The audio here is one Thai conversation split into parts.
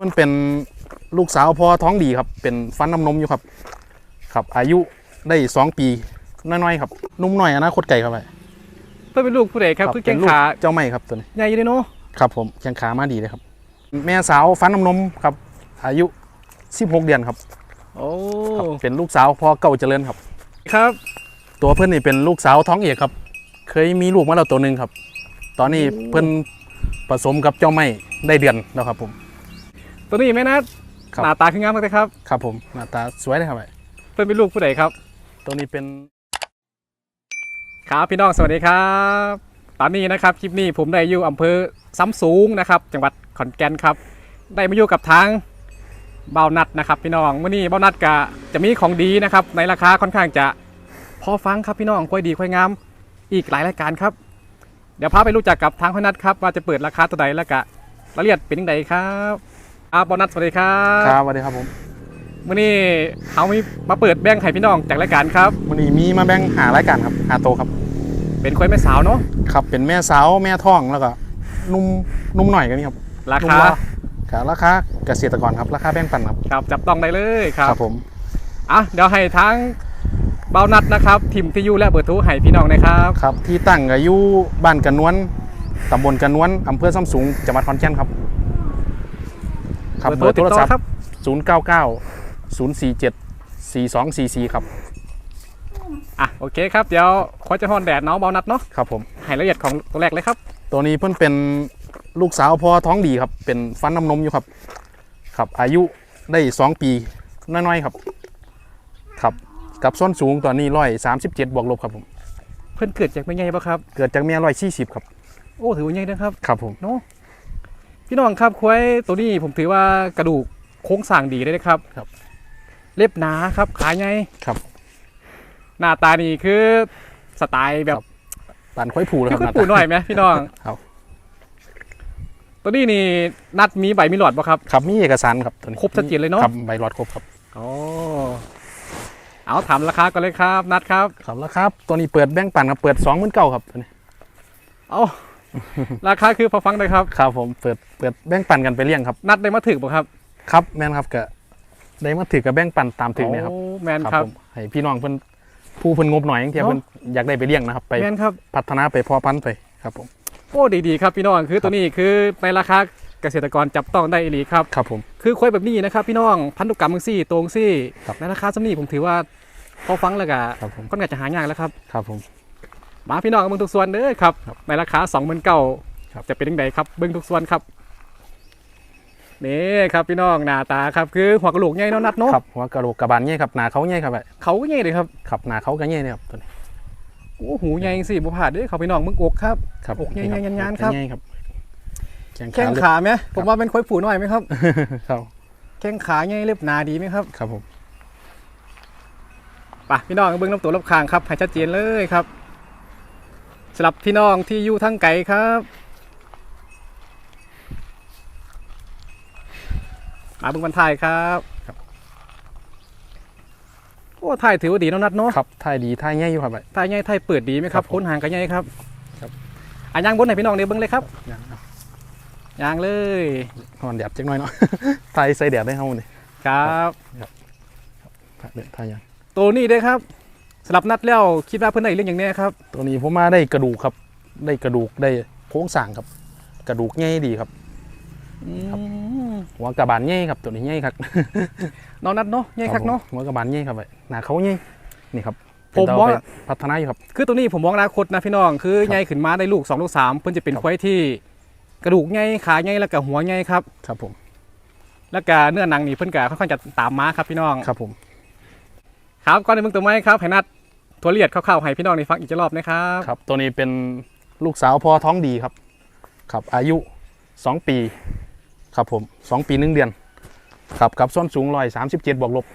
มันเป็นลูกสาวพ่อท้องดีครับ เป็นฟันน้ำนมอยู่ครับ ครับ อายุได้สองปีน้อยๆครับนุ่มหน่อยอนาคตไก่ครับไปเพื่อนเป็นลูกผู้ใดครับคือแข้งเป็นลูกขาเจ้าไม่ครับตัวนี้ใหญ่เลยเนาะครับผมแข้งขามาดีเลยครับ แม่สาวฟันน้ำนมครับ อายุ16เดือนครับโอ้ครับเป็นลูกสาวพ่อเก่าเจริญครับ ครับ ตัวเพื่อนนี่เป็นลูกสาวท้องเอกครับ เคยมีลูกมาแล้วตัวหนึ่งครับ ตอนนี้เพื่อนผสมกับเจ้าไม่ได้เดือนแล้วครับผม ตัวนี้แม่นัดครับ หน้าตาคืองามมากเลยครับครับผมหน้าตาสวยเลยครับไปเพื่อนเป็นลูกผู้ใดครับ ตัวนี้เป็นครับพี่น้องสวัสดีครับ ตอนนี้นะครับคลิปนี้ผมได้อยู่อำเภอซ้ำสูงนะครับ จังหวัดขอนแก่นครับ ได้มาอยู่กับทางเบานัดนะครับ พี่น้องเมื่อนี้เบานัดก็จะมีของดีนะครับ ในราคาค่อนข้างจะพอฟังครับพี่น้องค่อยดีค่อยงาม อีกหลายรายการครับ เดี๋ยวพาไปรู้จักกับทางพนัดครับว่าจะเปิดราคาตัวใดแล้วก็รายละเอียดเป็นยังไงครับ อาบอนัดสวัสดีครับครับสวัสดีครับผมมื่อนี้เขามีมาเปิดแบ่งให้พี่น้องจากรายการครับวันนี้มีมาแบ่งหารายการครับหาโตวครับ เป็นควายแม่สาวเนาะครับเป็นแม่สาวแม่ท้องแล้วก็นุ่มนุ่มหน่อยกันนี่ครับรานุ่มคาว่าครับราคาเกษตรกรครับราคาแบ่งปันครับครับ จับต้องได้เลยครับผมอะเดี๋ยวให้ทั้งเบานัดนะครับทีมที่อยู่และเบอร์โทรให้พี่น้องนะครับครับ ที่ตั้งอายุบ้านกันนวลตำบลกันนวลอำเภอซ้ำสูงจังหวัดขอนแก่นครับ ครับเบอร์โทรติดต่อครับ099 047 4244 ครับ อะโอเคครับ เดี๋ยวขอจะฮอนแดดเนาะเบานัดเนาะครับผมให้ละเอียดของตัวแรกเลยครับ ตัวนี้เพิ่นเป็นลูกสาวพ่อท้องดีครับ เป็นฟันน้ำนมอยู่ครับ ครับ อายุได้สองปีน้อยๆครับ ครับ กับส้นสูงตอนนี้ร้อยสามสิบเจ็ดบวกลบครับผม เพื่อนเกิดจากไม่ใหญ่ปะครับ เกิดจากเมียร้อยสี่สิบครับ โอ้ถือว่าใหญ่นะครับ ครับผมเนาะ พี่น้องครับควายตัวนี้ผมถือว่ากระดูกโค้งสร้างดีเลยนะครับครับ เล็บหนาครับขาใหญ่ครับ หน้าตานี่คือสไตล์แบบครับปานค่อยผูแล้วคืคอรับคุณปู่หน่อยไหมพี่น้องครับตัวนี้นี่นัดมีใบมีหลอดปะครับครับมีเอกสารครับตัวนี้ครบชัดเจนเลยเนอะครับใบรอดครบครับโอ้เอาถามราคากันเลยครับ นัดครับครับแล้วครับตัวนี้เปิดแบ่งปันครับเปิดสองหมื่นเก้าครับตัวนี้เอา ราคาคือพอฟังเลยครับครับผมเปิดเปิดแบ่งปันกันไปเลี้ยงครับ นัดได้มาถึกปะครับ ครับแม่นครับก็ได้มาถือกับแบ่งปันตามถึงเนี่ยครับโอ้แมนครับผมให้พี่น้องเพิ่นผู้เพิ่นงบหน่อยอย่างเที่ยเนอะเพิ่นอยากได้ไปเลี้ยงนะครับ ไปแมนครับพัฒนาไปเพอพันธุ์ไปครับผมโอ้ดีๆครับพี่น้องคือตัวนี้คือในราคาเกษตรกรจับต้องได้อีหลีครับครับผมคือควายแบบนี้นะครับ พี่น้องพันธุกรรมมึงซี่ตรงซี่ครับในราคาสำนี้ผมถือว่าพอฟังแล้วก็ครับผมก็น่าจะหายากแล้วครับครับผม มาพี่น้องเบิ้งทุกส่วนเด้อครับครับในราคา2 9 0 0 0ครับจะเป็นยังไงครับเบิ้งทุกส่วนครับนี่ครับพี่น้องหน้าตาครับคือหัวกระโหลกใหญ่เนาะนัดเนาะครับหัวกระโหลกกระบาลใหญ่ครับหน้าเขาใหญ่ครับไอ้เขาก็ใหญ่เลยครับครับหน้าเขาก็ใหญ่เนี่ยครับตัวนี้โอ้หูใหญ่สิบ่ผ่าดเด้อเขาพี่น้องมึงอกครับครับอกใหญ่นี่ๆๆๆครับใหญ่ครับแข้งแข้งขาขาไหมผมว่าเป็นควายผูหน่อยไหมครับครับแข้งขาใหญ่เล็บหนาดีไหมครับ ครับผมไปพี่น้องเบิ้งลำตัวลำคางครับให้ชัดเจนเลยครับ สำหรับพี่น้องที่อยู่ทั้งไกลครับ มาเบิ้งบันทายครับโอ้ถ่ายถือว่าดีเนาะนัดเนาะครับท่ายดีท่ายใหญ่อยู่ครับไอ้ถ่ายใหญ่ถ่ายเปิดดีไหมคครัรับบผมค้นหางกันใหญ่ครับครับอะย่างบนให้พี่น้องเนี่ยเบิ้งเลยครับอย่างเอาย่างเลยนอนแดดจักหน่อยเนาะท่ายใส่แดดได้เฮานี่ครับท่ายเด็ดท่ายยังตัวนี้เด้อครับ สำหรับนัดแล้วคิดว่าเพื่อนได้เรื่องอย่างเนี้ยครับ ตัวนี้ผมมาได้กระดูกครับ ได้กระดูกได้โครงสร้างครับ กระดูกใหญ่ดีครับ ครับอืมหัวกระบาลใหญ่ครับ ตัวนี้ใหญ่ครับน้องนัดเนาะใหญ่คักเนาะหัวกระบาลใหญ่ครับไอ้หน้าเขาใหญ่นี่ครับผมเป็นว่าเตไปพัฒนาอยู่ครับ คือตัวนี้ผมมองอนาคตนะพี่น้องคือครับใหญ่ขึ้นมาได้ลูก2ลูก3เพิ่นจะเป็นครับควายที่กระดูกใหญ่ขาใหญ่แล้วก็หัวใหญ่ครับครับผม แล้วก็เนื้อหนังนี่เพิ่นก็ค่อนข้างจะตามมาครับพี่น้องครับผม ครับก่อนในเมืองตัวไม้ครับให้นัด ตัวละเอียดคร่าวๆให้พี่น้องได้ฟังอีกรอบนะครับครับ ตัวนี้เป็นลูกสาวพ่อท้องดีครับ ครับ อายุ 2 ปี ครับผม 2 ปีหนึ่งเดือน ครับกับส้นสูงร้อยสามสิบเจ็ดบวกลบ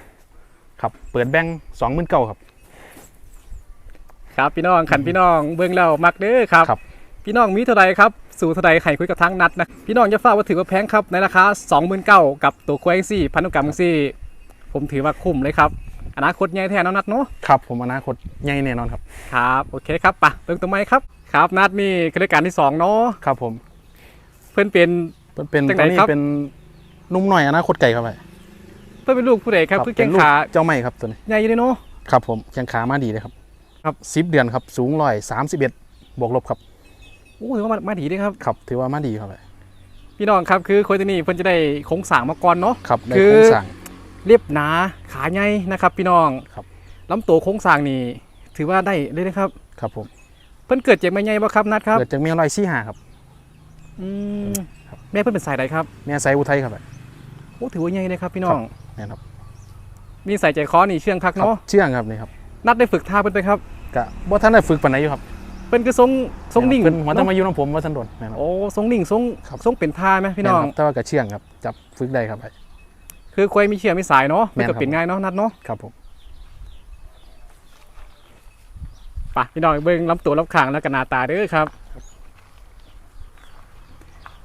ครับ เปิดแบงสองหมื่นเก้าครับ ครับพี่น้องขันพี่น้องเบิ่งแล้วมักเด้อครับครับ พี่น้องมีเท่าใดครับสู่เท่าใดไข่คุยกับทางนัดนะพี่น้องจะฝากว่าถือว่าแพงครับในราคา29,000กับตัวควายซี่พันธุกรรมซี่ผมถือว่าคุ้มเลยครับ อนาคตใหญ่แท้เนาะนัดเนาะครับผมอนาคตใหญ่แน่นอนครับครับโอเคครับปะเบิ่งตัวไม้ครับครับนัดมีรายการที่สองเนาะครับผมเพื่อนเป็นเป็นเป็นจากตัวไหนนี้ครับเป็นนุ่มหน่อยอนาคตไก่ครับไอ้เพื่อนเป็นลูกผู้ใดครับคือแข้งเป็นลูกขาเจ้าไม่ครับตัวนี้ใหญ่อยู่เลยเนาะครับผมแข้งขามาดีเลยครับครับสิบเดือนครับสูงร้อยสามสิบเอ็ดบวกลบครับโอ้ถือว่ามามาดีเลยครับครับ ถือว่ามาดีครับไอ้พี่น้องครับคือโคยตัวนี้เพิ่นจะได้โครงสร้างมาก่อนเนาะครับได้คือโครงสร้าง เรียบหนาขาใหญ่นะครับ พี่น้องครับลำตัวโครงสร้างนี่ถือว่าได้เลยนะครับ ครับผมเพิ่นเกิดจากแม่ใหญ่บ่ครับนัดครับเกิดจากเมียร้อยสี่ห้าครับอืมครับแม่เพิ่นเป็นสายใดครับเมียไซอุทัยครับไอ้โอ้ถือว่าใหญ่เลยครับพี่น้องเนี่ยครับมีสายใจคอนี่เชื่องคักครับเนาะเชื่องครับนี่ครับ นัดได้ฝึกท่าเพิ่นไปครับกะบ่ท่านได้ฝึกปานไหนอยู่ครับเพิ่นคือทรงทรงนิ่งเพิ่นหัวจะเนาะมาอยู่น้ำผมว่าท่านโดนนะครับโอ้ทรงนิ่งทรงครับทรงเป็นท่าไหมพี่น้องแม่ครับแต่ว่าก็เชื่องครับจับฝึกได้ครับไอ้ คือควายมีเชื่อมีสายเนาะแม่มันนครัก็บเป็นง่ายเนาะนัดเนาะครับผมไปพี่น้องเบิ่งลำตัวลำขางแล้วก็หน้าตาเด้อครับ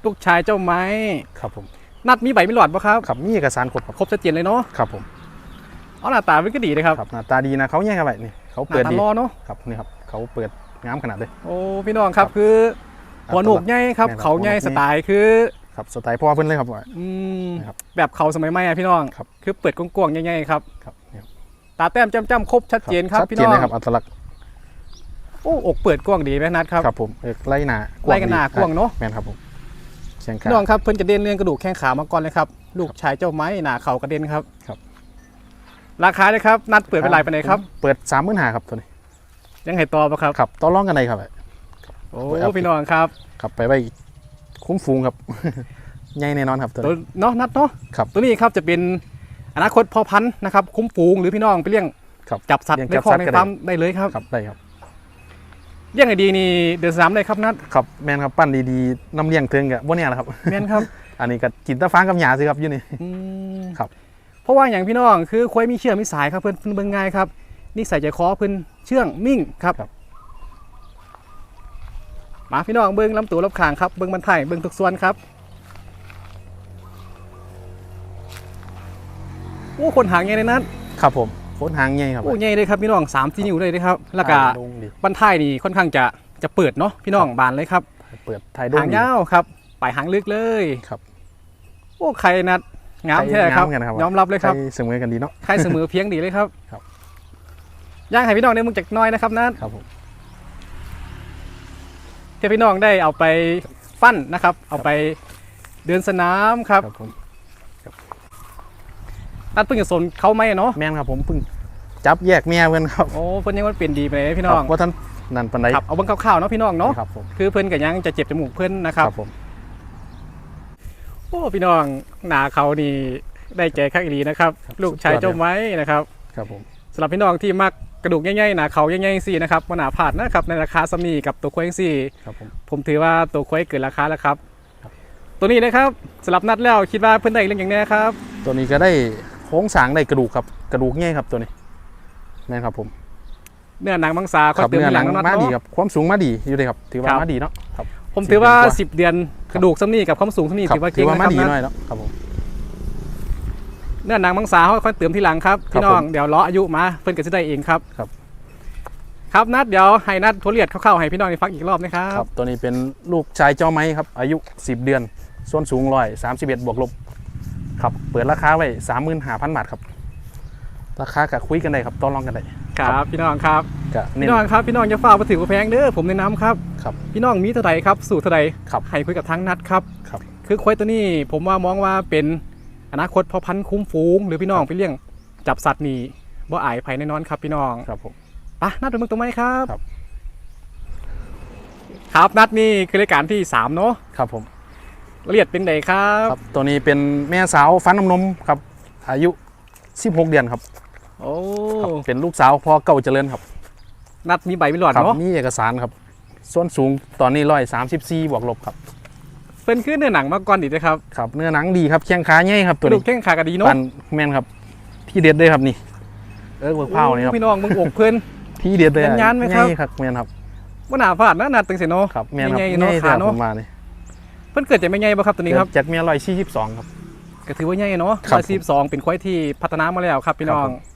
ลูกชายเจ้าไม้ ครับผมนัดมีใบมีหลอดปะครับ ครับมีเอกสารครบครับครบชัดเจนเลยเนาะครับผมเอาหน้าตามันก็ดีเลยครับครับหน้าตาดีนะเขาแย่งกันไปนี่เขาหน้าเปิดตาดีรอเนาะครับนี่ครับเขาเปิดงามขนาดเลย โอ้พี่น้องครับคือ หัวหนวกใหญ่ครับ แม่นครับ เขาใหญ่หัวหนวกสไตล์คือ ครับสไตล์พ่อเพิ่นเลยครับว่า อืมนะครับแบบเขาสมัยใหม่อะพี่น้องครับคือเปิดกว้างๆใหญ่ๆครับครับนี่ครับตาแต้มจ้ำๆครบชัดเจนครับชัดพี่เจน้นองเลยครับอัตลักษณ์โอ้อกเปิดกว้างดีไหมนัดครับ ครับผมเอกไล่หนาไล่กันหน้ากว้างเนอะ แม่นครับผมเชียงคาพี่น้องครับเพิ่นจะเด่นเรื่องกระดูกแข้งขามาก่อนเลยครับลูกชายเจ้าไม้หนาเขากระเด็นครับครับ ราคาเลยครับนัดเปิดเป็นไรไปไหนครับ เปิดสามหมื่นห้าครับตัวนี้ยังให้ต่อปะครับ ครับต่อรองกันได้ครับ โอ้เปิดเอาพี่น้องครับ ครับไปไว้ คุ้มฟูงครับ ใหญ่แน่นอนครับตัวตัวนี้เนาะนัดเนาะครับตัวนี้ครับจะเป็นอนาคตพ่อพันธุ์นะครับ คุ้มฝูงหรือพี่น้องไปเลี้ยงครับจับสัตว์เลี้ยงในจับคอกสัตว์ในก็ได้ฟาร์มได้เลยครับครับได้ครับเลี้ยงไอดีนี่เดือนสามเลยครับนัดครับแม่นครับปั้นดีๆน้ำเลี้ยงเทิงกับบ่เนี่ยแหละครับแม่นครับ อันนี้ก็กินแตะฟางกับหญ้าสิครับอยู่นี่อืมครับ เพราะว่าอย่างพี่น้องคือควายมีเชื่องมีสายครับเพื่อนเพิ่นเบิ่งง่ายครับนี่ใส่ใจคอเพื่อนเชื่องมิ่งครับครับ มาพี่น้องเบิ่งลำตัวลำคางครับเบิ่งบันไทยเบิ่งทุกส่วนครับโอ้คนหางใหญ่เลยนัดครับผมโคนหางใหญ่ครับโอ้ใหญ่เลยครับพี่น้องสามสี่นิ้วเลยนะครับแล้วก็ถ่ายลงดีบันท้ายนี่ค่อนข้างจะจะเปิดเนาะพี่น้องบานเลยครับ เปิดถ่ายดหางดียาวครับปลายหางลึกเลยครับ โอ้ใครนัดงามแท้ครับงามกันครับยอมรับเลยครับใเสมอกันดีเนาะใครเสมอเพียงดีเลยครับครับย่างให้พี่น้องได้มึงจากหน้อยนะครับนัดครับผม เพื่อพี่น้องได้เอาไปฟันนะครับ เอาไปเดินสนามครับครับผมนัดเพิ่งจะสนเขาไหมเนาะแม่นครับผมเพิ่งจับแยกเมียเพิ่นครับโอ้เพิ่นยังว่าเปลี่ยนดีไปเลยพี่น้องครับว่าท่านนั่นปานใดครับเอาเบิ่งคร่าวๆเนาะพี่น้องเนาะครับผมคือเพิ่นก็ยังจะเจ็บจมูกเพิ่นนะครับผมโอ้พี่น้องหนาเขานี่ได้ใจคักอีหลีนะครับครับ ลูกชายเจ้าไม้นะครับ ครับผมสำหรับพี่น้องที่มัก กระดูกใหญ่ๆหนาเขาใหญ่ๆสินะครับว่าหนาผาดนะครับในราคาสำนีกับตัวควายสี่ครับผมผมถือว่าตัวควายเกินราคาแล้วครับครับ ตัวนี้นะครับสำหรับนัดแล้วคิดว่าเพิ่นได้เรื่องอย่างแนี้ครับ ตัวนี้ก็ได้โค้งสร้างได้กระดูกครับกระดูกใหญ่ครับตัวนี้แม่นครับผมเนื้อหนังมังสาครับเติมเนื้อทีหหนัลังงเนาะมาดีเนาะครับความสูงมาดีอยู่เลยครับถือว่าครับมาดีเนาะครับผมถือว่าสิบ10 เดือนกระดูกสำนีกับความสูงสำนีครับถือว่าถืเก่งอว่านะคมารับดีนะหน่อยเนาะครับผม เนื้อหนังมังสาเขาค่อยเติมทีหลังครับครับพี่น้องผมเดี๋ยวล้ออายุมาเพิ่นก็จะได้เองครับครับ ครับนัดเดี๋ยวให้นัดทวนเลียดเข้าๆให้พี่น้องได้ฟังอีกรอบนะครับครับ ตัวนี้เป็นลูกชายเจ้าไม้ครับ อายุ 10 เดือน ส่วนสูงร้อยสามสิบเอ็ดบวกลบครับเปิดราคาไว้สามหมื่นห้าพันบาทครับ ราคากับคุยกันได้ครับต่อรองกันได้ครับพี่น้องครับกะเน้พี่นน้องครับพี่น้องอย่าฝ่ามาถือว่าแพงเด้อผมแนะนำครับครับ พี่น้องมีเท่าไหร่ครับ สูตรเท่าไหร่ครับให้คุยกับทั้งนัดครับครับ คือควายตัวนี้ผมว่ามองว่าเป็น อนาคตพอพันธุ์คุ้มฟูง หรือพี่น้องไปเลี้ยงจับสัตว์นี่บ่อายภัยแน่นอนครับพี่น้องครับผมไปะนัดเป็นมึงตรงไหมครับ ครับ ครับนัดนี่คือรายการที่สามเนาะครับผมละเอียดเป็นไดครับครับ ตัวนี้เป็นแม่สาวฟันน้ำนมครับ อายุ 16 เดือนครับโอ้ครับเป็นลูกสาวพ่อเก่าเจริญครับ นัดมีใบมีหลอดครับเนาะมีเอกสารครับ ส่วนสูงตอนนี้ร้อยสามสิบสี่บวกลบครับ เป็นขึ้นเนื้อหนังมาก่อนดีนะครับครับเนื้อหนังดีครับแข้งขาใหญ่ครับกตัวระดูนี้กแข้งขากระดีเนาะปันแม่นครับ ที่เด็ดเลยครับนี่ เออเวิร์กเผานี่ครับโอ้พี่น้องมึงอกเพื่อนที่เด็ดเลยยันๆไหมครับใหญ่ครับแม่นครับว่าหนาพลาดนะนัดตึงเสียเนาะครับแม่นครับใหญ่ๆใหเนาะญ่ขาแต่เนาะผมมานี่เพิ่นเกิดจากไม่ใหญ่บ่ครับตัวนี้ครับเกิดจากเมียร้อยสี่สิบสองครับก็ถือว่าใหญ่เนาะครับร้อยสี่สิบสองเป็นควายที่พัฒนามาแล้วครับพี่น้อครังบผม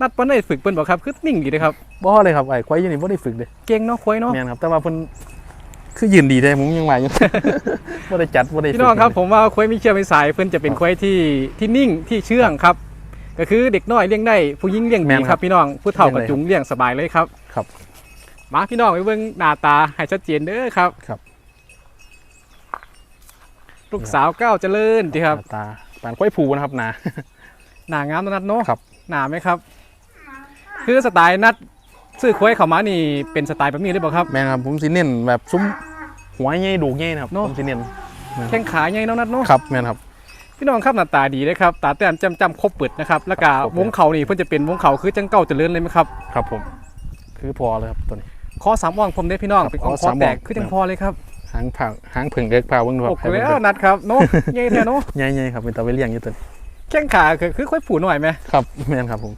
นัดเปิ้นได้ฝึกเปิ้นบอกครับคือนิ่งดีเลยครับบ่เลยครับไอ้ควายอยูนี่บ่ได้ฝึกเลยเก่งเนาะควายเนาะแม่นครับแต่ว่าเพิ่น คือยืนดีได้ผมยังไหวอยู่บ่ได้จัดบ่ได้พี่น้องครับฝึกผมว่าควายมีเชื่อมีสายเพิ่นจะเป็นควายที่ที่นิ่งที่เชื่องครับ ก็คือเด็กน้อยเลี้ยงได้ผู้หญิงเลี้ยงแม่ดีนคครัรับบพี่น้องผู้เฒ่าเลี้กับยงได้จุงเลี้ยงสบายเลยครับครับ มาพี่น้องไปเบิ่งหน้าตาให้ชัดเจนเด้อครับครับ ลูกสาวก้าวเจริญดีครับหน้าตาปานควายผูนะครับนาหน้างามนัดเนาะครับหน้าไหมครับ คือสไตล์นัด ซื้อควายเข้ามานี่เป็นสไตล์แบบนี้ได้บ่ครับ แม่นครับผมสิเน้นแบบซุ้มหัวใหญ่ดูกใหญ่นะครับเนอะ ผมสิเน้นแข้งขาใหญ่เนาะนัดเนาะครับแม่นครับ พี่น้องครับหน้าตาดีเลยครับตาแต้มจำจำครบเปิดนะครับแล้วก็ครับครบเลยวงเขานี่เพิ่นจะเป็นวงเขาคือจังเก้าเจริญเลยไหมครับครับผม คือพอเลยครับตัวนี้ คอสามอ่องผมได้พี่น้องครับเป็นอ่องคอคอสามอ่อง แตกคือจังพอเลยครับหางผ่าหางผึ่งเด็กผ่าเบิ่งดูคโอ้รับโหแล้วนัดครับเนาะใหญ่แท้เนาะใหญ่ๆครับเป็นตาไว้เลี้ยงอยู่ตัวนี้แข้งขาคือคือค่อยผูหน่อยไหมครับแม่นครับผม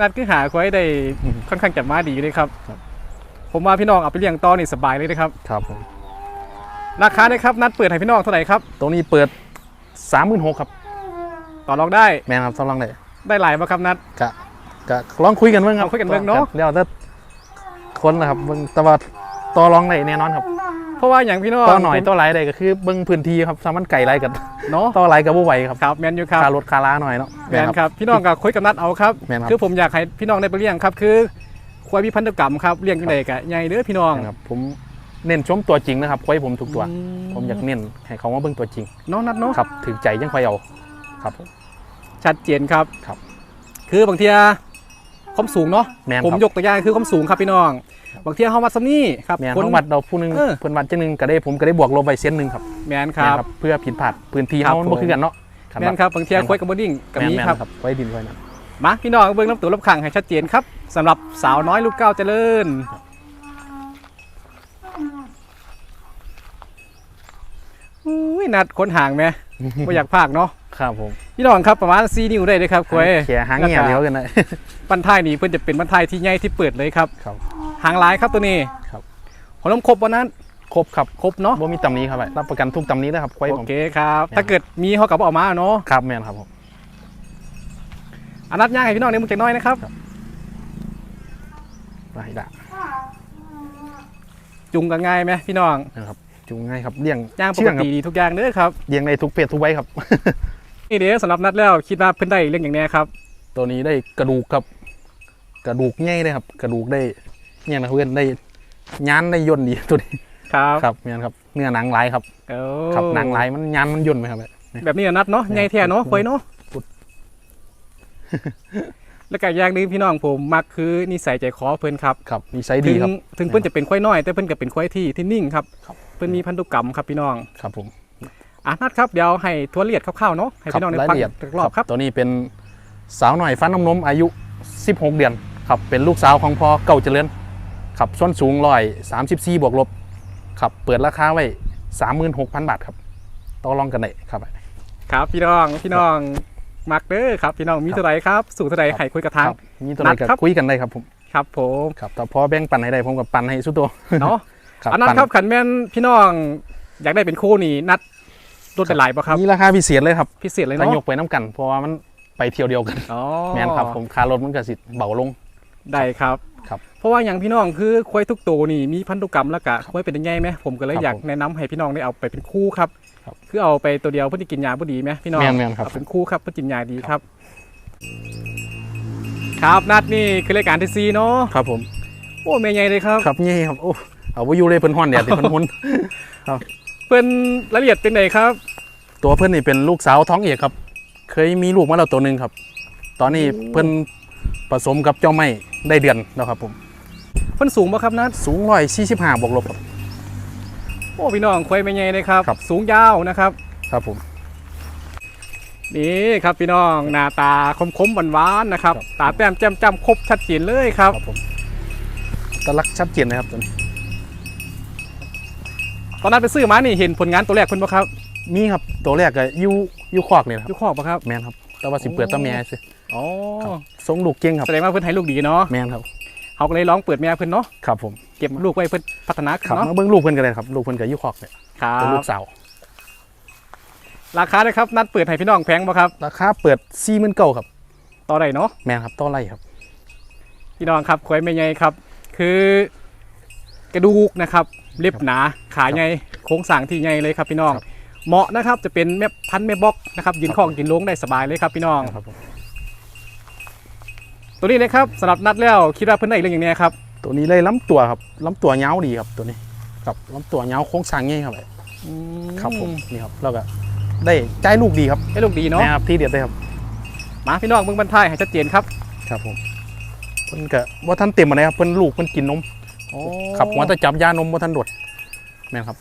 นัดคือหาควายได้อืมค่อนข้างจะมาดีเลยครับครับ ผมว่าพี่น้องเอาไปเลี้ยงต่อนี่สบายเลยนะครับ ครับผมราคานะครับนัดเปิดให้พี่น้องเท่าไหร่ครับ ตรงนี้เปิด36,000ครับต่อรองได้แม่นครับต้องลองได้ได้หลายมาครับนัดกะกะลองคุยกันเบิ่งครับลองคุยกันเบิ่งเนอะแล้วแต่คนละครับเบิ่งแต่ว่าต่อรองได้แน่นอนครับ เพราะว่าอย่างพี่น้องต่อหน่อยผมต่อหลายได้ก็คือเบิ่งพื้นที่ครับสามันไก่ไรกันเนาะต่อหลายก็บ่ไหวครับครับแมนยูครับค่ารถค่าล้าหน่อยเนาะแมนครับพี่น้องก็คุยกับนัดเอาครับแม่นครับคือผมอยากให้พี่น้องได้ไปเลี้ยงครับ คือควายมีพันธุกรรมครับเลี้ยงยังไงกะใหญ่เด้อพี่น้องนะครับผมเน้นชมตัวจริงนะครับควายผมทุกตัวอืผมอยากเน้นให้เขามาเบิ่งตัวจริงเนาะนัดเนาะครับถึงใจยังค่อยเอาครับผมชัดเจนครับครับ คือบางที ความสูงเนาะแมนผมครับยกตัวอย่างคือความสูงครับพี่น้องบางทีเขาวัดซ้ำนี่ครับแมนคนทั้งวัดเราผู้หนึงเออ เพิ่นวัดจังหนึงก็ได้ผมก็ได้บวกลบไปเส้นหนึงครับแมนคแม่รับนเพื่อผิดพลาดพื้นที่ครับเฮามันบ่ผม คือกันเนาะแมนครับบางทีควายกับบอดิ้งก็มีแม่นครับ ครับไว้ดินไว้นะ มาพี่น้องเบิ้งลำตัวลำขังให้ชัดเจนครับสำหรับสาวน้อยลูกเก้าวเจริญ อุ้ยนัดค้นห่างไหม ไม่อยากพากเนาะครับผม พี่น้องครับประมาณ4นิ้วได้เลยครับควายแขหางเงียบเดียวกันนะบันท้ายนี่เพื่อนจะเป็นบันท้ายที่ใหญ่ที่เปิดเลยครับครับหางลายครับตัวนี้ครับหัวลมครบวันนั้นครบครับครบเนาะบ่มีตำหนี้ครับรับประกันทุกตำหนี้นะครับควายโอผมเคครับแม่นถ้าเกิดมีเขากับเอามาเนาะครับแม่นครับผมอันนัดย่างให้พี่น้องในมุมจากหน้อยนะครับได้ละจุงกันง่ายไหมพี่น้องนะครับจูงง่ายครับเลี้ยงย่างปเชื่กองครับติดีทุกอย่างเด้อครับเลี้ยงในทุกเพศทุกไว้ครับ นี่เด้อสำหรับนัดแล้วคิดว่าเพิ่นได้เรื่องอย่างแนี้ครับ ตัวนี้ได้กระดูกครับ กระดูกง่ายเลยครับ กระดูกได้เนี่ยนะเพื่อนได้ยานได้ย่นดีตัวนี้ครับครับแม่นครับเนื้อหนังลายครับโอ้ครับหนังลายมันยานมันย่นไหมครับ แบบนี้อะนัดเนาะแม่นใหญ่แท้เนาะครับควยเนาะพุดแล้วก็อย่างหนึงพี่น้องผมมักคือนิสัยใจคอเพิ่นครับครับนิสัยถึดีงครับถึงเพิ่นจะเป็นควายน้อย แต่เพิ่นก็เป็นควายที่ที่นิ่งครับครับเพิ่นมีพันธุกรรมครับพี่น้องครับผม อะนัดครับเดี๋ยวให้ทัวร์ละเอียดคร่าวๆเนาะให้พี่น้องได้ฟังรายละเอียดอีกรอบครับตัวนี้เป็นสาวหน่อยฟันน้ำนมอายุ 16 เดือนครับเป็นลูกสาวของพ่อเก่าเจริญครับส้นสูงร้อยสามสิบสี่บวกลบครับเปิดราคาไว้สามหมื่นหกพันบาทครับต่อรองกันได้ครับ ครับพี่น้องพี่น้องมักเด้อครับพี่น้องมีครับเท่าไหรครับสู่เท่าไหรครับให้คุยกับทางครับมีตัวไหนนัดก็ครับคุยกันได้ครับผมครับผมครับแต่พอแบ่งปันให้ได้ผมกับปันให้สุดตัวเนาะครับอันนั้นปัครับขันแม่นพี่น้องอยากได้เป็นคู่นี่นัด ลดได้หลายป่ะครับ มีราคาพิเศษเลยครับพิเศษเลยถ้าเนาะยกไปน้ำกัน เพราะว่ามันไปเที่ยวเดียวกันอ๋อแมนครับผมค่ารถมันก็สิเบาลง ได้ครับ ครับ เพราะว่าอย่างพี่น้องคือควายทุกตัวนี่มีพันธุกรรมแล้วก็ควายเป็นยังไงไหมผมก็เลยครับอยากผมแนะนำให้พี่น้องได้เอาไปเป็นคู่ครับ ครับคือเอาไปตัวเดียวเพื่อที่กินยาพอดีไหมพี่น้องแม่นแม่นครับ เอาเป็นคู่ครับเพื่อกินยาดีครับ ครับนัดนี่คือรายการที่ซีเนาะครับผม โอ้เมย์ใหญ่เลยครับ ครับนี่ครับโอ้เอาไว้อยู่เลยเพิ่นฮ้อนแดดเดี๋ยวเพิ่นหุน เพิ่นรายละเอียดเป็นไงครับ ตัวเพิ่นนี่เป็นลูกสาวท้องเอกครับ เคยมีลูกมาแล้วตัวหนึ่งครับ ตอนนี้เพิ่นผสมกับเจ้าไม่ได้เดือนแล้วครับ ผมเพิ่นสูงป่ะครับนัดสูงร้อยสี่สิบห้าบวกลบครับ โอ้พี่น้องควายเมย์ใหญ่เลยครับ ครับ สูงยาวนะครับ ครับผม นี่ครับพี่น้องหน้าตาคมๆหวานๆนะครับ ครับ ตาแต้มแจ่มจ้ำครบชัดเจนเลยครับ ครับผมตลักษณ์ชัดเจนนะครับตัวนี้ต อนนั้นไปซื้อมานี่เห็นผลงานตัวแรกเพิ่นบ่ครับมีครับตัวแรกก็อยูอยูคอกนี่แหละคอรับยุคอกบ่ครับ แมนครับ แต่ว่าสิเปิดตาแม่ซิอ๋อครับทรงลูกเก่งครับแสดงว่าเพิ่นให้ลูกดีเนาะแมนครับเขาก็เลยร้องเปิดแม่เพิ่นเนาะครับผมเก็บลูกไว้เพิ่นพัฒนาขึ้นครับเนาะมาเบิ้งลูกเพิ่นกันเลยครับลูกเพิ่นกับยูคอกเนี่ยครัเป็นลูบกสาวราคาเลยครับนัดเปิดให้พี่น้องแพงบ่ครับราคาเปิดสี่หมื่นเก้าครับต่อได้เนาะแมนครับต่อไรครับพี่น้องครับควายแม่ใหญ่ครับ คือกระดูกนะครับ เล็บหนาขาใหญ่โครงสร้างที่ใหญ่เลยครับพี่น้องครับเหมาะนะครับจะเป็นแม่พันธุ์แม่บล็อกนะครับยืนข้องกินลงได้สบายเลยครับพี่น้อง ครับผมตัวนี้เลยครับสำหรับนัดแล้วคิดว่าเพิ่นได้เรื่องอย่างนี้ครับ ตัวนี้เลยล้ำตัวครับล้ำตัวเงาวดีครับตัวนี้ครับล้ำตัวเงาวโค้งสร้างง่ายครับครับผมนี่ครับแล้วก็ได้ใจลูกดีครับให้ลูกดีเนาะนะครับที่เด็ดเลยครับมาพี่น้องเบิ่งบรรทายให้ชัดเจนครับ ครับผมเพิ่นก็ว่าท่านเต็มมาเลยครับเพิ่นลูกเพิ่นกินนม โอ้ครับว่าจะจับยานมว่าท่านโดดแม่นครับ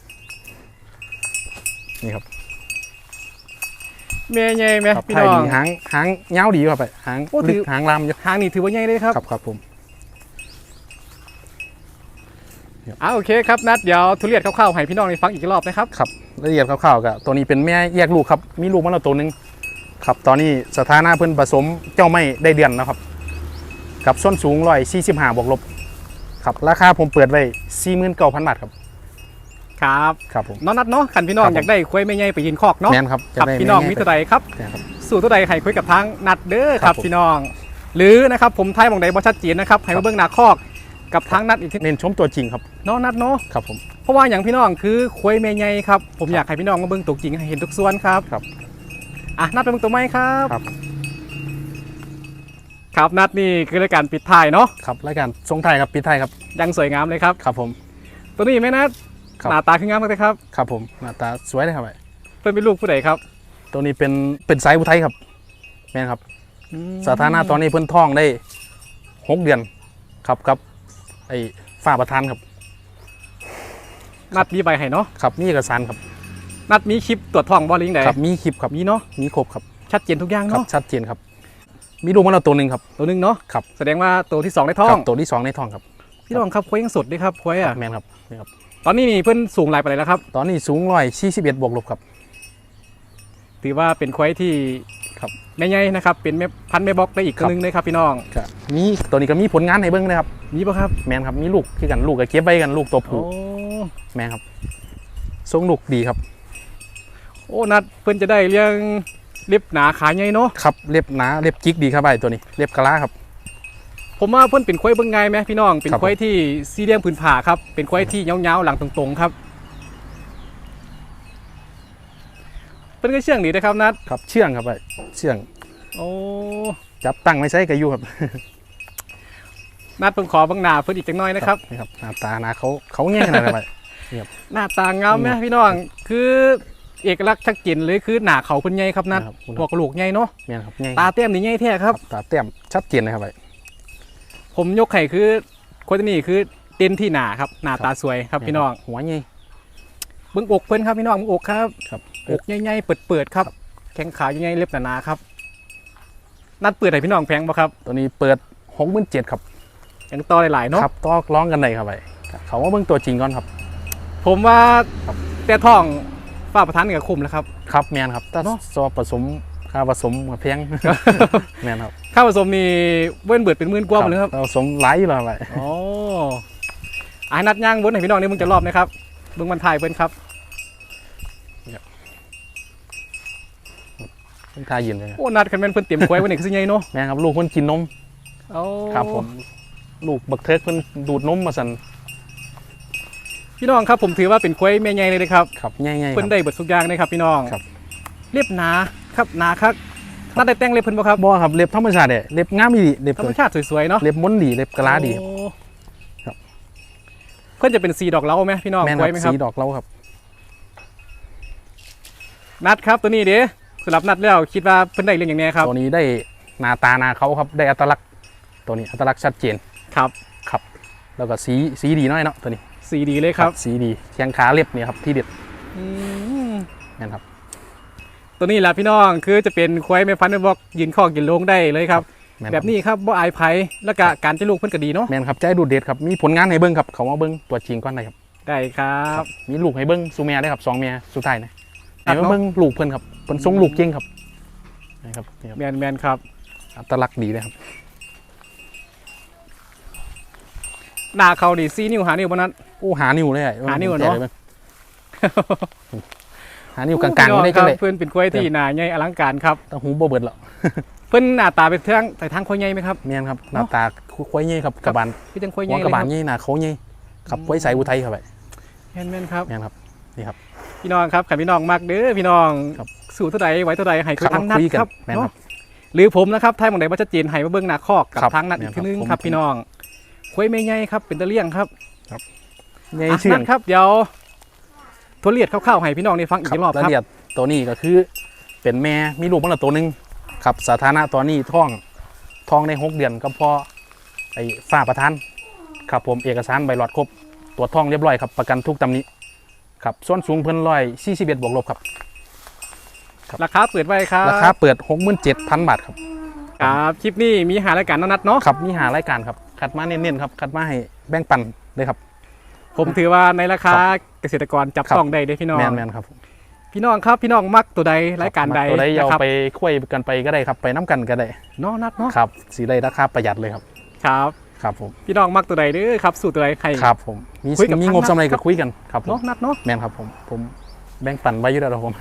นี่ครับแม่ใหญ่ไหมครับพี่ไทยน้องดีหางหางเงาวดีครับไปหางโอ้ลึถืกอหางลามอยู่หางนี่ถือว่าใหญ่เลยครับครับครับผมอ่าโอเคครับนัดเดี๋ยวทุเรียนคร่าวๆให้พี่น้องได้ฟังอีกรอบนะครับครับละเอียดคร่าวๆก็ตัวนี้เป็นแม่แยกลูกครับ มีลูกมาแล้วตัวหนึงครับตอนนี้สถานะเพิ่นผสมเจ้าไม่ได้เดือนแล้วครับ กับส้นสูงร้อยสี่สิบห้าบวกลบ ครับราคาผมเปิดไว้สี่หมื่นเก้าพันบาทครับ ครับครับผมน้องนัดเนาะขันพี่น้องครับผม อยากได้ควายแม่ใหญ่ไปยืนคอกเนาะแม่นครับจะครับได้พี่น้องแๆมีตัวใดครับนะครับ สู่ตัวใดให้คุยกับทางนัดเด้อคครัรับบผม พี่น้อง หรือนะครับผมทายหมองใดบ่ชัดเจนนะครับให้ครัมาบเบิ่งหน้าคอกกับทางนัดอีกทีเน้นชมตัวจริงครับเนาะนัดเนาะครับผม เพราะว่าอย่างพี่น้องคือควายแม่ใหญ่ครับผมอยากให้พี่น้องมาเบิ่งตัวจริงให้เห็นทุกส่วนครับครับ อะนัดไปเบิ่งตัวไม้ครับ ครับ ครับนัดนี่คือรายการปิดท้ายเนาะครับรายการทรงไทายครับปิดไทายครับยังสวยงามเลยครับ ครับผม ตัวนี้แม่นัดครับ หน้าตาคืองามมากเลยครับครับผมหน้าตาสวยเลยครับไอ้เพิ่นเป็นลูกผู้ใดครับตัวนี้เป็นเป็นสายอุทัยครับแม่นครับสถานะตอนนี้เพิ่นท้องได้หกเดือนครับครับไอ้ฝ้าประธานครับนัดมีใบให้เนาะครับมีเอกสารครับนัดมีคลิปตรวจท้องบ่ลิงใดครับมีคลิปครับมีเนาะมีครบครับ ชัดเจนทุกอย่างครับเนาะชัดเจนครับ มีลูกมาแล้วตัวหนึ่งครับ ตัวหนึงเนาะครับแสดงว่าตัวที่สองในท้อครังบตัวที่สองในท้องครับพี่น้องครับควายยังสดด้วยครับควายอะแม่นครับนี่ครับตอนนี้นี่เพิ่นสูงหลายไปเลยแล้วครับ ตอนนี้สูงร้อยสี่สิบเอ็ดบวกลบครับ ถือว่าเป็นควายที่ครับแม่ใหญ่นะครับ เป็นแม่พันธุ์แม่บล็อกได้อีกครับนึงเลยครับพี่น้องก็มีตัวนี้ก็มีผลงานให้เบิ้งเลยครับมีป่ะครับแม่นครับมีลูกคือกันลูกก็เก็บไว้กันลูกตัวโอ้ผู้แม่นครับทรงลูกดีครับ โอ้นัดเพิ่นจะได้เรื่อง เล็บหนาขาใหญ่เนาะครับเล็บหนาเล็บจิกดีครับไอ้ตัวนี้เล็บกะลาครับ ผมว่าเพิ่นเป็นควายเบิ่งง่ายไหมพี่น้องเป็นครับควายที่สีเหลี่ยมผืนผ่าครับเป็นควายที่ยาวๆหลังตรงๆครับเพิ่นก็เชื่องดีนะครับนัดครับเชื่องครับไอ้เชื่องโอ้จับตั้งไม่ใช่กระยุครับนัดผมขอเบังหน้าเพิ่นอีกจังน้อยนะครับนี่ครับหน้าตาหน้าเขาเขาแง่ขนาดไหนหน้าตางามไหมอืมพี่น้องคือ เอกลักษณ์ชัดเจนเลยคือหน้าเขาเพิ่นใหญ่ครับนัดนะครับ หัวกระโหลกใหญ่เนาะแม่นครับแง่ตาเต้มนี่ใหญ่แท้ครับตาเต็มชัดเจนเลยครับไอ้ ผมยกไข่คือคนนี้คือเด่นที่หน้าครับหน้าตาสวยครับพี่น้องหัวใหญ่ เบิ่งอกเพิ่นครับพี่น้องเบิ่งอกครับครับอกใหญ่ๆเปิดๆครับ แข้งขาใหญ่ๆเล็บหนาๆครับ นัดเปิดให้พี่น้องแพงบ่ครับตัวนี้เปิดหกหมื่นเจ็ดครับยังต่อหลายๆเนาะครับต้องร้องกันไหนครับไอ้เขาว่าเบิ่งตัวจริงก่อนครับ ผมว่าแต่ท้อง ฝ้าประธานกับคุมแล้วครับ ครับแมนครับถ้าเนอะ ซอผสมค่าผสมกับเพียงแมนครับค่าผสมนี่เว้นเบิดเป็นหมื่นกว่าหมดเลยครับผสมหลายอยู่แล้วไอ้โอ้อายนัดย่างบนให้พี่น้องนี่มึงจะรอบนะครับเบิ่งมันถ่ายเพิ่นครับเพิ่งทายินเลยครับโอ้นัดคันแม่นเพิ่นเตรียมควยไว้นี่คือสิใหญ่เนาะแม่นครับลูกเพิ่นกินนม โอ้ครับผม ลูกบักเทิกเพิ่นดูดนมมาสั่น พี่น้องครับผมถือว่าเป็นควยแม่ใหญ่เลยนะครับครับง่ายๆคเพิ่นรับได้เบิดทุกอย่างเลยครับพี่น้องครับ เรียบหนาครับหนาครับนัดได้แต่งเล็บเพิ่นบ่ครับบ่ครับเล็บธรรมชาติเด้เล็บงามอีหลีเล็บธรรมชาติสวยๆเนาะเล็บม้วนดีเล็บกะลาดี โอ้ครับ เพื่อนจะเป็นสีดอกเหล้าไหมพี่น้องแม่นคไว้รับไหมครับสีดอกเราครับ นัดครับตัวนี้เด้สำหรับนัดแล้วคิดว่าเพิ่นได้เรื่องอย่างนี้ครับตัวนี้ได้หน้าตาหน้าเขาครับได้อัตลักษณ์ตัวนี้อัตลักษณ์ชัดเจนครับ ครับ แล้วก็สีสีดีน้อยเนาะตัวนี้ สีดีเลยครับ สีดีแข้งขาเล็บเนี่ยครับที่เด็ดอืมนั่นครับ ตัวนี้แหละพี่น้องคือจะเป็นควายแม่พันธุ์บอกยืนข้อกินลงได้เลยครับม่แบบนี้ครับบ่อายไผแล้วก็การจะลูกเพิ่นก็ดีเนาะแม่นครับใจดูดเด็ดครับมีผลงานให้เบิ้งครับเขามาเบิ้งตัวจริงก่อนเลยครับได้ครับ มีลูกให้เบิ้งซูเมียได้ครับสองเมียสุดท้ายนะครัให้บมาเบิ้งลูกเพิ่นครับเพิ่นทรงลูกเก่งครับนะครับนี่ครับแมนแมนครับอัตลักษณ์ดีเลยครับ หน้าเขานี่ซีนิ้วหานิ้วบ่นั้นโอ้หานิ้วเลยอะหานิ้วเนอะแกบิ่งหานิ้วกลางๆไม่ได้คจัรังบเลย เพิ่นเป็นควายที่หน้าใหญ่อลังการครับ แตาหูบ่เบิดหรอกเพิ่นหน้าตาเป็นทางไปทางควายใหญ่ไหมครับแม่นครับหน้าตาควายใหญ่ครับกระบาลคือจังควายใหหัญ่วเลกระยบาคลรับใหญ่หน้าเขาใหญ่ครับกล้วยสายอุทัยครับไปแม่นแม่นครับแม่นครับนี่ครับ พี่น้องครับขันพี่น้องมักเด้อพี่น้องครับสู่เท่าใดไว้เท่าใดให้คุยครับทั้งนัดคุยกันครับแม่นครับเนาะหรือผมนะครับไทยหมองใดว่าชัดเจนให้มาเบิ่งหน้าคอกกับครับทางนัดแม่อีนกทีนึงครับครับผมพี่น้อง คุยไม่ใหญ่ครับ เป็นตะเลี่ยงครับในอะเชื่อนังดครับเดี๋ยวทุเรียดคร่าวๆให้พี่น้องได้ฟังอีกครับรอบครายรับละเอียดตัวนี้ก็คือเป็นแม่มีลูกมันละตัวหนึ่งครับสถานะตัวนี้ท้องท้องในหกเดือนก็พอไอ้ฝ้าประทานครับผมเอกสารใบหลอดครบตรวจท้องเรียบร้อยครับประกันทุกตำหนี้ครับส่วนสูงเพิ่นร้อยสี่สิบเอ็ดบวกลบครับราคาเปิดไว้ครับราคาเปิดหกหมื่นเจ็ดพันบาทครับครับคลิปนี้มีหารายการน้องนัดเนาะครับมีหารายการครับ คัดมาเน้นๆครับคัดมาให้แบ่งปันเลยครับ ผมถือว่าในราคาเกษตรกรจับครับ ต้องได้เด้อพี่น้อง แมนแมนครับพี่น้องครับพี่น้องมักตัวใดรายการใดตัวใดยาวนะครับไปคุยกันไปก็ได้ครับ ไปน้ำกันก็ได้เนาะนัดเนาะครับสีได้ราคาประหยัดเลยครับ ครับ ครับผมพี่น้องมักตัวใดเด้อครับ สู่ตัวใดใคร ครับผมมีคุยกับมีทางงบนัดสำไรครัก็บคุยกันครับผมเนาะนัดเนาะแมนครับผมผมแบ่งปันไว้อยู่แล้วครับผม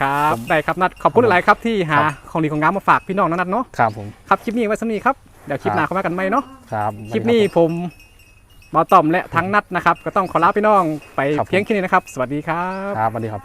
ครับผมได้ครับนัดขอบคุณครับหลายๆครับที่หาครับ ของดีของงามมาฝากพี่น้องนะนัดเนาะครับผม ครับคลิปนี้ไว้สำนีครับ เดี๋ยวคลิปครับหน้าเข้ามากันไหมเนาะครับคลิปนี้ผมหมอต่อมและทั้งนัดนะครับ ก็ต้องขอลาพี่น้องไปครับผมเพียงแค่นี้นะครับ สวัสดีครับครับสวัสดีครับ